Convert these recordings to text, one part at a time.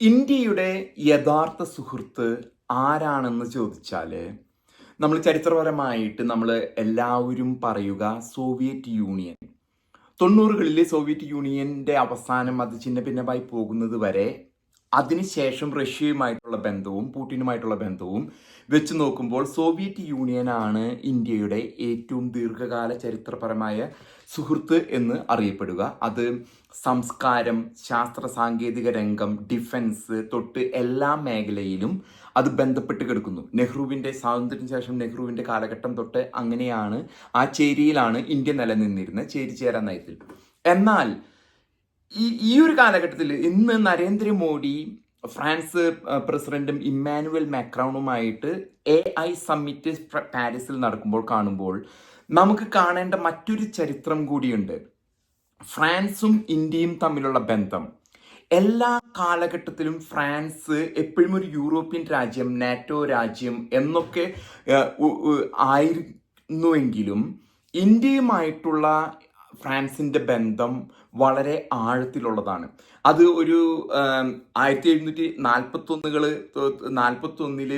ഇന്ത്യയുടെ യഥാർത്ഥ സുഹൃത്ത് ആരാണെന്ന് ചോദിച്ചാൽ നമ്മൾ ചരിത്രപരമായിട്ട് നമ്മൾ എല്ലാവരും പറയുക സോവിയറ്റ് യൂണിയൻ. തൊണ്ണൂറുകളിൽ സോവിയറ്റ് യൂണിയന്റെ അവസാനം അത് ചിന്ന ഭിന്നമായി പോകുന്നത് വരെ അതിനുശേഷം റഷ്യയുമായിട്ടുള്ള ബന്ധവും പുടിനുമായിട്ടുള്ള ബന്ധവും വെച്ച് നോക്കുമ്പോൾ സോവിയറ്റ് യൂണിയനാണ് ഇന്ത്യയുടെ ഏറ്റവും ദീർഘകാല ചരിത്രപരമായ സുഹൃത്ത് എന്ന് അറിയപ്പെടുക. അത് സംസ്കാരം ശാസ്ത്ര സാങ്കേതിക രംഗം ഡിഫൻസ് തൊട്ട് എല്ലാ മേഖലയിലും അത് ബന്ധപ്പെട്ട് കിടക്കുന്നു. നെഹ്റുവിന്റെ സ്വാതന്ത്ര്യത്തിന് ശേഷം നെഹ്റുവിന്റെ കാലഘട്ടം തൊട്ട് അങ്ങനെയാണ് ആ ചേരിയിലാണ് ഇന്ത്യ നിലനിന്നിരുന്ന ചേരി ചേരാൻ നയത്തിൽ. എന്നാൽ ഈ ഈ ഒരു കാലഘട്ടത്തിൽ ഇന്ന് നരേന്ദ്രമോദി ഫ്രാൻസ് പ്രസിഡന്റും ഇമ്മാനുവൽ മാക്രോണുമായിട്ട് എ ഐ സമ്മിറ്റ് പാരീസിൽ നടക്കുമ്പോൾ കാണുമ്പോൾ നമുക്ക് കാണേണ്ട മറ്റൊരു ചരിത്രം കൂടിയുണ്ട്. ഫ്രാൻസും ഇന്ത്യയും തമ്മിലുള്ള ബന്ധം. എല്ലാ കാലഘട്ടത്തിലും ഫ്രാൻസ് എപ്പോഴും ഒരു യൂറോപ്യൻ രാജ്യം നാറ്റോ രാജ്യം എന്നൊക്കെ ആയിരുന്നുവെങ്കിലും ഇന്ത്യയുമായിട്ടുള്ള ഫ്രാൻസിന്റെ ബന്ധം വളരെ ആഴത്തിലുള്ളതാണ്. അത് ഒരു ആയിരത്തി എഴുന്നൂറ്റി നാൽപ്പത്തൊന്നുകൾ നാൽപ്പത്തൊന്നിൽ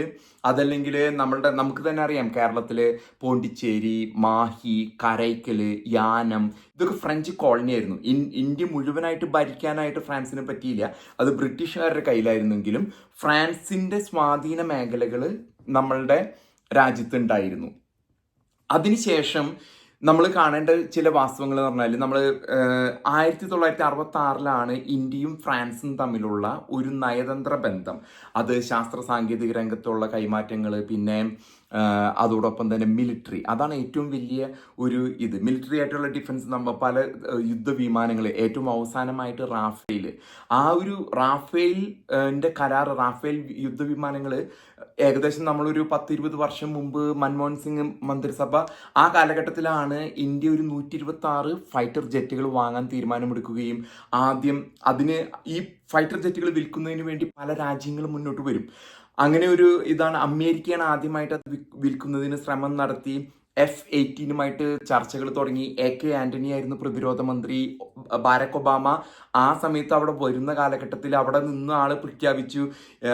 അതല്ലെങ്കിൽ നമ്മളുടെ നമുക്ക് തന്നെ അറിയാം കേരളത്തിൽ പോണ്ടിച്ചേരി മാഹി കരൈക്കൽ യാനം ഇതൊക്കെ ഫ്രഞ്ച് കോളനി ആയിരുന്നു. ഇന്ത്യ മുഴുവനായിട്ട് ഭരിക്കാനായിട്ട് ഫ്രാൻസിന് പറ്റിയില്ല. അത് ബ്രിട്ടീഷുകാരുടെ കയ്യിലായിരുന്നെങ്കിലും ഫ്രാൻസിന്റെ സ്വാധീന മേഖലകൾ നമ്മളുടെ രാജ്യത്തുണ്ടായിരുന്നു. അതിനുശേഷം നമ്മൾ കാണേണ്ട ചില വാസ്തവങ്ങൾ എന്ന് പറഞ്ഞാൽ നമ്മൾ ആയിരത്തി തൊള്ളായിരത്തി അറുപത്തി ആറിലാണ് ഇന്ത്യയും ഫ്രാൻസും തമ്മിലുള്ള ഒരു നയതന്ത്ര ബന്ധം. അത് ശാസ്ത്ര സാങ്കേതിക രംഗത്തുള്ള കൈമാറ്റങ്ങൾ പിന്നെ അതോടൊപ്പം തന്നെ മിലിറ്ററി അതാണ് ഏറ്റവും വലിയ ഒരു ഇത്. മിലിറ്ററി ആയിട്ടുള്ള ഡിഫൻസ് നമ്മൾ പല യുദ്ധ യുദ്ധവിമാനങ്ങൾ ഏറ്റവും അവസാനമായിട്ട് റാഫേൽ ആ ഒരു റാഫേലിന്റെ കരാർ റാഫേൽ യുദ്ധവിമാനങ്ങൾ ഏകദേശം നമ്മളൊരു പത്തിരുപത് വർഷം മുമ്പ് മൻമോഹൻ സിംഗ് മന്ത്രിസഭ ആ കാലഘട്ടത്തിലാണ് ഇന്ത്യ ഒരു നൂറ്റി ഇരുപത്തി ആറ് ഫൈറ്റർ ജെറ്റുകൾ വാങ്ങാൻ തീരുമാനമെടുക്കുകയും ആദ്യം അതിന് ഈ ഫൈറ്റർ ജെറ്റുകൾ വിൽക്കുന്നതിന് വേണ്ടി പല രാജ്യങ്ങളും മുന്നോട്ട് വരും. അങ്ങനെ ഒരു ഇതാണ് അമേരിക്കയാണ് ആദ്യമായിട്ട് അത് വിൽ- വിൽക്കുന്നതിന് ശ്രമം നടത്തി. എഫ് എയ്റ്റീനുമായിട്ട് ചർച്ചകൾ തുടങ്ങി. എ കെ ആന്റണി ആയിരുന്നു പ്രതിരോധ മന്ത്രി. ബാരക് ഒബാമ ആ സമയത്ത് അവിടെ വരുന്ന കാലഘട്ടത്തിൽ അവിടെ നിന്ന് ആൾ പ്രഖ്യാപിച്ചു.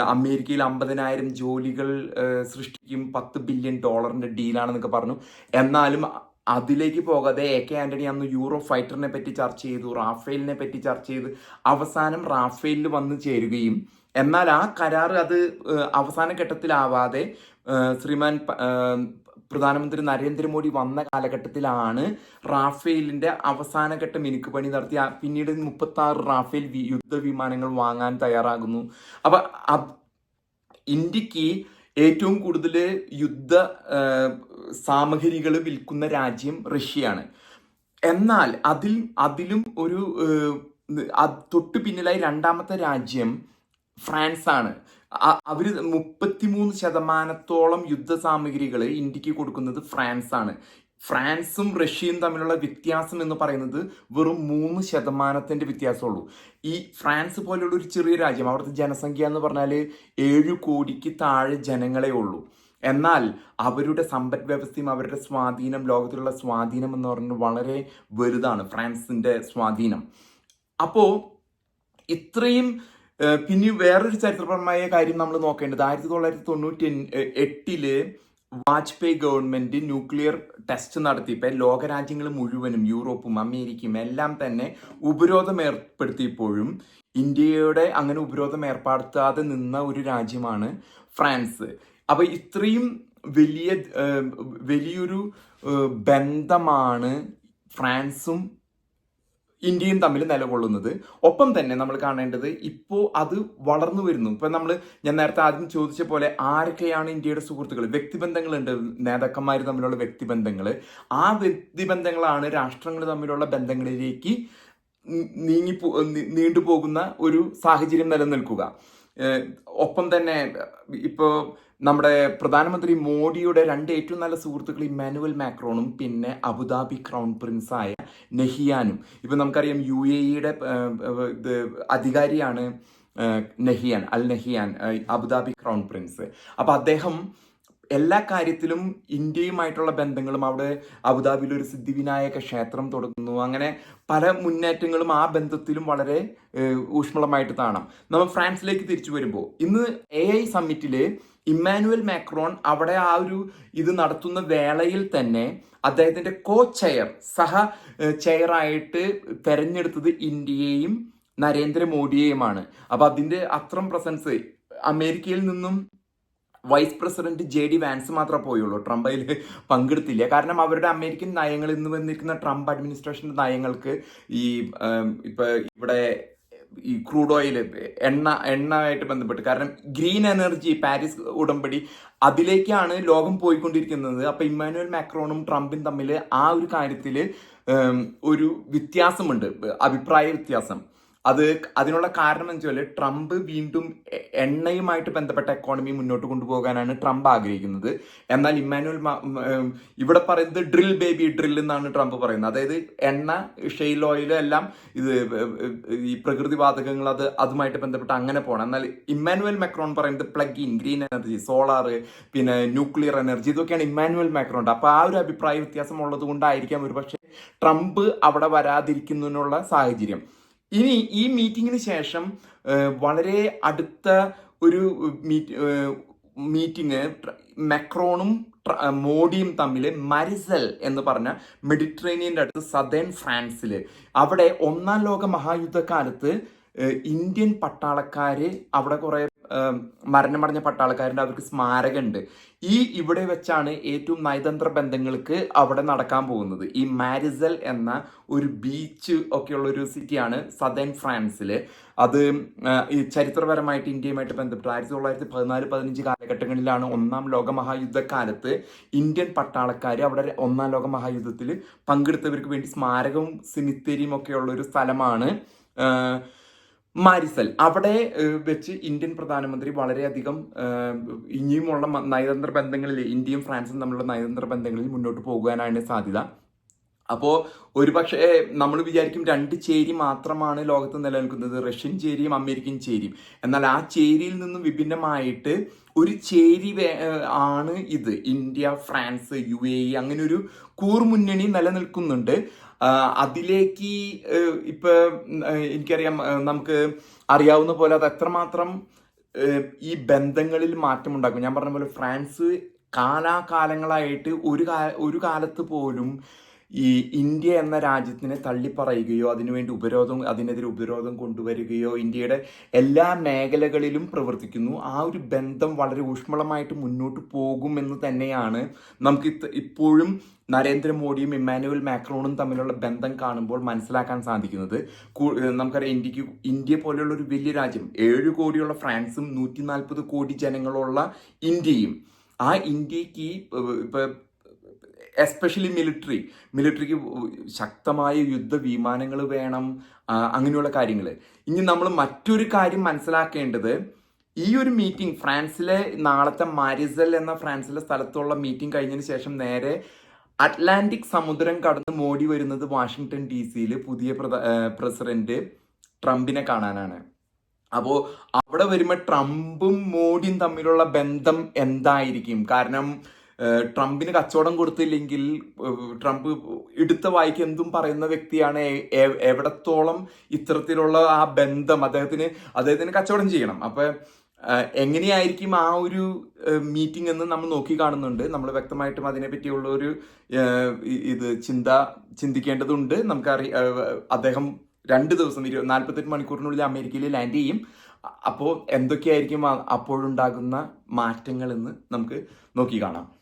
അമേരിക്കയിൽ അമ്പതിനായിരം ജോലികൾ സൃഷ്ടിക്കും. പത്ത് ബില്യൺ ഡോളറിന്റെ ഡീലാണെന്നൊക്കെ പറഞ്ഞു. എന്നാലും അതിലേക്ക് പോകാതെ എ കെ ആന്റണി അന്ന് യൂറോ ഫൈറ്ററിനെ പറ്റി ചർച്ച ചെയ്തു റാഫേലിനെ പറ്റി ചർച്ച ചെയ്ത്. അവസാനം റാഫേലിൽ വന്ന് ചേരുകയും. എന്നാൽ ആ കരാർ അത് അവസാന ഘട്ടത്തിലാവാതെ ശ്രീമാൻ പ്രധാനമന്ത്രി നരേന്ദ്രമോദി വന്ന കാലഘട്ടത്തിലാണ് റാഫേലിന്റെ അവസാനഘട്ട മിനുക്ക് പണി നടത്തി. പിന്നീട് മുപ്പത്തി ആറ് റാഫേൽ യുദ്ധ വിമാനങ്ങൾ വാങ്ങാൻ തയ്യാറാകുന്നു. അപ്പൊ ഇന്ത്യയ്ക്ക് ഏറ്റവും കൂടുതൽ യുദ്ധ സാമഗ്രികൾ വിൽക്കുന്ന രാജ്യം റഷ്യയാണ്. എന്നാൽ അതിൽ അതിലും ഒരു തൊട്ട് പിന്നിലായി രണ്ടാമത്തെ രാജ്യം ഫ്രാൻസ് ആണ് അ- അവർ മുപ്പത്തിമൂന്ന് ശതമാനത്തോളം യുദ്ധ സാമഗ്രികൾ ഇന്ത്യയ്ക്ക് കൊടുക്കുന്നത് ഫ്രാൻസ് ആണ് ഫ്രാൻസും റഷ്യയും തമ്മിലുള്ള വ്യത്യാസം എന്ന് പറയുന്നത് വെറും മൂന്ന് ശതമാനത്തിന്റെ വ്യത്യാസമുള്ളൂ. ഈ ഫ്രാൻസ് പോലെയുള്ള ഒരു ചെറിയ രാജ്യം അവിടുത്തെ ജനസംഖ്യ എന്ന് പറഞ്ഞാൽ ഏഴ് കോടിക്ക് താഴെ ജനങ്ങളെ ഉള്ളൂ. എന്നാൽ അവരുടെ സമ്പദ് വ്യവസ്ഥയും അവരുടെ സ്വാധീനം ലോകത്തിലുള്ള സ്വാധീനം എന്ന് പറഞ്ഞാൽ വളരെ വലുതാണ് ഫ്രാൻസിന്റെ സ്വാധീനം. അപ്പോൾ ഇത്രയും പിന്നെ വേറൊരു ചരിത്രപരമായ കാര്യം നമ്മൾ നോക്കേണ്ടത്. ആയിരത്തി തൊള്ളായിരത്തി തൊണ്ണൂറ്റി എട്ടിൽ വാജ്പേയി ഗവൺമെന്റ് ന്യൂക്ലിയർ ടെസ്റ്റ് നടത്തിയപ്പോൾ ലോകരാജ്യങ്ങൾ മുഴുവനും യൂറോപ്പും അമേരിക്കയും എല്ലാം തന്നെ ഉപരോധം ഏർപ്പെടുത്തിയപ്പോഴും ഇന്ത്യയുടെ അങ്ങനെ ഉപരോധം ഏർപ്പെടുത്താതെ നിന്ന ഒരു രാജ്യമാണ് ഫ്രാൻസ്. അപ്പൊ ഇത്രയും വലിയ വലിയൊരു ബന്ധമാണ് ഫ്രാൻസും ഇന്ത്യയും തമ്മിൽ നിലകൊള്ളുന്നത്. ഒപ്പം തന്നെ നമ്മൾ കാണേണ്ടത് ഇപ്പോൾ അത് വളർന്നു വരുന്നു. ഇപ്പം നമ്മൾ ഞാൻ നേരത്തെ ആദ്യം ചോദിച്ച പോലെ ആരൊക്കെയാണ് ഇന്ത്യയുടെ സുഹൃത്തുക്കൾ? വ്യക്തിബന്ധങ്ങൾ ഉണ്ട് നേതാക്കന്മാർ തമ്മിലുള്ള വ്യക്തിബന്ധങ്ങൾ. ആ വ്യക്തിബന്ധങ്ങളാണ് രാഷ്ട്രങ്ങൾ തമ്മിലുള്ള ബന്ധങ്ങളിലേക്ക് നീങ്ങി നീണ്ടുപോകുന്ന ഒരു സാഹചര്യം നിലനിൽക്കുക. ഒപ്പം തന്നെ ഇപ്പോൾ നമ്മുടെ പ്രധാനമന്ത്രി മോഡിയുടെ രണ്ട് ഏറ്റവും നല്ല സുഹൃത്തുക്കൾ ഇമ്മാനുവൽ മാക്രോണും പിന്നെ അബുദാബി ക്രൗൺ പ്രിൻസായ നെഹിയാനും. ഇപ്പം നമുക്കറിയാം യു എ ഇയുടെ ഇത് അധികാരിയാണ് Nahyan Al Nahyan Abu Dhabi crown prince. അപ്പം അദ്ദേഹം എല്ലാ കാര്യത്തിലും ഇന്ത്യയുമായിട്ടുള്ള ബന്ധങ്ങളും അവിടെ അബുദാബിയിൽ ഒരു സിദ്ധിവിനായക ക്ഷേത്രം തുടങ്ങുന്നു. അങ്ങനെ പല മുന്നേറ്റങ്ങളും ആ ബന്ധത്തിലും വളരെ ഊഷ്മളമായിട്ട് കാണാം. നമ്മൾ ഫ്രാൻസിലേക്ക് തിരിച്ചു വരുമ്പോൾ ഇന്ന് എ ഐ സമ്മിറ്റിൽ ഇമ്മാനുവൽ മാക്രോൺ അവിടെ ആ ഒരു ഇത് നടത്തുന്ന വേളയിൽ തന്നെ അദ്ദേഹത്തിന്റെ കോ ചെയർ സഹ ചെയറായിട്ട് തെരഞ്ഞെടുത്തത് ഇന്ത്യയെയും നരേന്ദ്രമോദിയെയുമാണ്. അപ്പൊ അതിന്റെ അത്രം പ്രസൻസ് അമേരിക്കയിൽ നിന്നും vice president J D Vance മാത്രമേ പോയുള്ളൂ. ട്രംപ് അതിൽ പങ്കെടുത്തില്ല. കാരണം അവരുടെ അമേരിക്കൻ നയങ്ങൾ ഇന്ന് വന്നിരിക്കുന്ന ട്രംപ് അഡ്മിനിസ്ട്രേഷന്റെ നയങ്ങൾക്ക് ഈ ഇപ്പൊ ഇവിടെ ഈ ക്രൂഡ് ഓയിൽ എണ്ണ എണ്ണയായിട്ട് ബന്ധപ്പെട്ട്. കാരണം ഗ്രീൻ എനർജി പാരീസ് ഉടമ്പടി അതിലേക്കാണ് ലോകം പോയിക്കൊണ്ടിരിക്കുന്നത്. അപ്പൊ ഇമ്മാനുവൽ മാക്രോണും ട്രംപും തമ്മിൽ ആ ഒരു കാര്യത്തിൽ ഒരു വ്യത്യാസമുണ്ട്. അഭിപ്രായ വ്യത്യാസം. അത് അതിനുള്ള കാരണം എന്ന് വെച്ചാൽ ട്രംപ് വീണ്ടും എണ്ണയുമായിട്ട് ബന്ധപ്പെട്ട എക്കോണമി മുന്നോട്ട് കൊണ്ടുപോകാനാണ് ട്രംപ് ആഗ്രഹിക്കുന്നത്. എന്നാൽ ഇമ്മാനുവൽ ഇവിടെ പറയുന്നത് ഡ്രിൽ ബേബി ഡ്രിൽ എന്നാണ് ട്രംപ് പറയുന്നത്. അതായത് എണ്ണ ഷെയിൽ ഓയിൽ എല്ലാം ഇത് ഈ പ്രകൃതി വാതകങ്ങൾ അത് അതുമായിട്ട് ബന്ധപ്പെട്ട് അങ്ങനെ പോകണം എന്നാൽ ഇമ്മാനുവൽ മെക്രോൺ പറയുന്നത് plug in green energy solar പിന്നെ ന്യൂക്ലിയർ എനർജി ഇതൊക്കെയാണ് ഇമ്മാനുവൽ മെക്രോൺ അപ്പോൾ ആ ഒരു അഭിപ്രായ വ്യത്യാസം ഉള്ളത് കൊണ്ടായിരിക്കാം ഒരുപക്ഷെ ട്രംപ് അവിടെ വരാതിരിക്കുന്നതിനുള്ള സാഹചര്യം. ഇനി ഈ മീറ്റിങ്ങിന് ശേഷം വളരെ അടുത്ത ഒരു മീറ്റ് മീറ്റിംഗ് മെക്രോണും മോഡിയും തമ്മിൽ മരിസൽ എന്ന് പറഞ്ഞ മെഡിറ്ററേനിയന്റെ അടുത്ത് സദേൺ ഫ്രാൻസിൽ അവിടെ ഒന്നാം ലോക മഹായുദ്ധകാലത്ത് ഇന്ത്യൻ പട്ടാളക്കാർ അവിടെ കുറെ മരണമടഞ്ഞ പട്ടാളക്കാരുണ്ട്. അവർക്ക് സ്മാരകമുണ്ട്. ഈ ഇവിടെ വെച്ചാണ് ഏറ്റവും നയതന്ത്ര ബന്ധങ്ങൾക്ക് അവിടെ നടക്കാൻ പോകുന്നത്. ഈ മാരിസൽ എന്ന ഒരു ബീച്ച് ഒക്കെയുള്ള ഒരു സിറ്റിയാണ് സദേൺ ഫ്രാൻസിൽ അത് ഈ ചരിത്രപരമായിട്ട് ഇന്ത്യയുമായിട്ട് ബന്ധപ്പെട്ട് ആയിരത്തി തൊള്ളായിരത്തി പതിനാല് പതിനഞ്ച് കാലഘട്ടങ്ങളിലാണ് ഒന്നാം ലോക മഹായുദ്ധക്കാലത്ത് ഇന്ത്യൻ പട്ടാളക്കാർ അവിടെ ഒന്നാം ലോക മഹായുദ്ധത്തിൽ പങ്കെടുത്തവർക്ക് വേണ്ടി സ്മാരകവും സിമിത്തേരിയും ഒക്കെയുള്ള ഒരു സ്ഥലമാണ് മാരിസൽ. അവിടെ വെച്ച് ഇന്ത്യൻ പ്രധാനമന്ത്രി വളരെയധികം ഇനിയുമുള്ള നയതന്ത്ര ബന്ധങ്ങളിൽ ഇന്ത്യയും ഫ്രാൻസും തമ്മിലുള്ള നയതന്ത്ര ബന്ധങ്ങളിൽ മുന്നോട്ട് പോകാനാണ് സാധ്യത. അപ്പോൾ ഒരുപക്ഷെ നമ്മൾ വിചാരിക്കും രണ്ട് ചേരി മാത്രമാണ് ലോകത്ത് നിലനിൽക്കുന്നത്. റഷ്യൻ ചേരിയും അമേരിക്കൻ ചേരിയും. എന്നാൽ ആ ചേരിയിൽ നിന്നും വിഭിന്നമായിട്ട് ഒരു ചേരി ആണ് ഇത്. India France U A E അങ്ങനെ ഒരു കൂർമുന്നണി നിലനിൽക്കുന്നുണ്ട്. അതിലേക്ക് ഇപ്പൊ എനിക്കറിയാം നമുക്ക് അറിയാവുന്ന പോലെ അത് എത്രമാത്രം ഈ ബന്ധങ്ങളിൽ മാറ്റമുണ്ടാക്കും ഞാൻ പറഞ്ഞ പോലെ ഫ്രാൻസ് കാലാകാലങ്ങളായിട്ട് ഒരു കാ ഒരു കാലത്ത് പോലും ഈ ഇന്ത്യ എന്ന രാജ്യത്തിനെ തള്ളിപ്പറയുകയോ അതിനുവേണ്ടി ഉപരോധം അതിനെതിരെ ഉപരോധം കൊണ്ടുവരികയോ ഇന്ത്യയുടെ എല്ലാ മേഖലകളിലും പ്രവർത്തിക്കുന്നു. ആ ഒരു ബന്ധം വളരെ ഊഷ്മളമായിട്ട് മുന്നോട്ട് പോകുമെന്ന് തന്നെയാണ് നമുക്ക് ഇപ്പോഴും നരേന്ദ്രമോദിയും ഇമ്മാനുവൽ മാക്രോണും തമ്മിലുള്ള ബന്ധം കാണുമ്പോൾ മനസ്സിലാക്കാൻ സാധിക്കുന്നത്. നമുക്കറിയാം ഇന്ത്യയ്ക്ക് ഇന്ത്യ പോലെയുള്ള ഒരു വലിയ രാജ്യം ഏഴ് കോടിയുള്ള ഫ്രാൻസും നൂറ്റി നാൽപ്പത് കോടി ജനങ്ങളുള്ള ഇന്ത്യയും. ആ ഇന്ത്യയ്ക്ക് ഇപ്പൊ എസ്പെഷ്യലി മിലിറ്ററി മിലിറ്ററിക്ക് ശക്തമായ യുദ്ധ വിമാനങ്ങൾ വേണം അങ്ങനെയുള്ള കാര്യങ്ങൾ ഇനി നമ്മൾ മറ്റൊരു കാര്യം മനസ്സിലാക്കേണ്ടത് ഈ ഒരു മീറ്റിംഗ് ഫ്രാൻസിലെ നാളത്തെ മാരിസൽ എന്ന ഫ്രാൻസിലെ സ്ഥലത്തുള്ള മീറ്റിംഗ് കഴിഞ്ഞതിന് ശേഷം നേരെ അറ്റ്ലാന്റിക് സമുദ്രം കടന്ന് മോഡി വരുന്നത് വാഷിങ്ടൺ ഡി സിയിൽ പുതിയ പ്രസിഡന്റ് ട്രംപിനെ കാണാനാണ്. അപ്പോൾ അവിടെ വരുമ്പോൾ ട്രംപും മോഡിയും തമ്മിലുള്ള ബന്ധം എന്തായിരിക്കും? കാരണം ട്രംപിന് കച്ചവടം കൊടുത്തില്ലെങ്കിൽ ട്രംപ് എടുത്ത വായിക്ക് എന്തും പറയുന്ന വ്യക്തിയാണ് എവിടത്തോളം ഇത്തരത്തിലുള്ള ആ ബന്ധം അദ്ദേഹത്തിന് അദ്ദേഹത്തിന് കച്ചവടം ചെയ്യണം. അപ്പൊ എങ്ങനെയായിരിക്കും ആ ഒരു മീറ്റിംഗ് എന്ന് നമ്മൾ നോക്കി കാണുന്നുണ്ട്. നമ്മൾ വ്യക്തമായിട്ടും അതിനെ പറ്റിയുള്ള ഒരു ഇത് ചിന്ത ചിന്തിക്കേണ്ടതുണ്ട്. നമുക്കറി അദ്ദേഹം രണ്ട് ദിവസം ഇരു നാൽപ്പത്തെട്ട് മണിക്കൂറിനുള്ളിൽ അമേരിക്കയിൽ ലാൻഡ് ചെയ്യും. അപ്പോൾ എന്തൊക്കെയായിരിക്കും അപ്പോഴുണ്ടാകുന്ന മാറ്റങ്ങൾ എന്ന് നമുക്ക് നോക്കി കാണാം.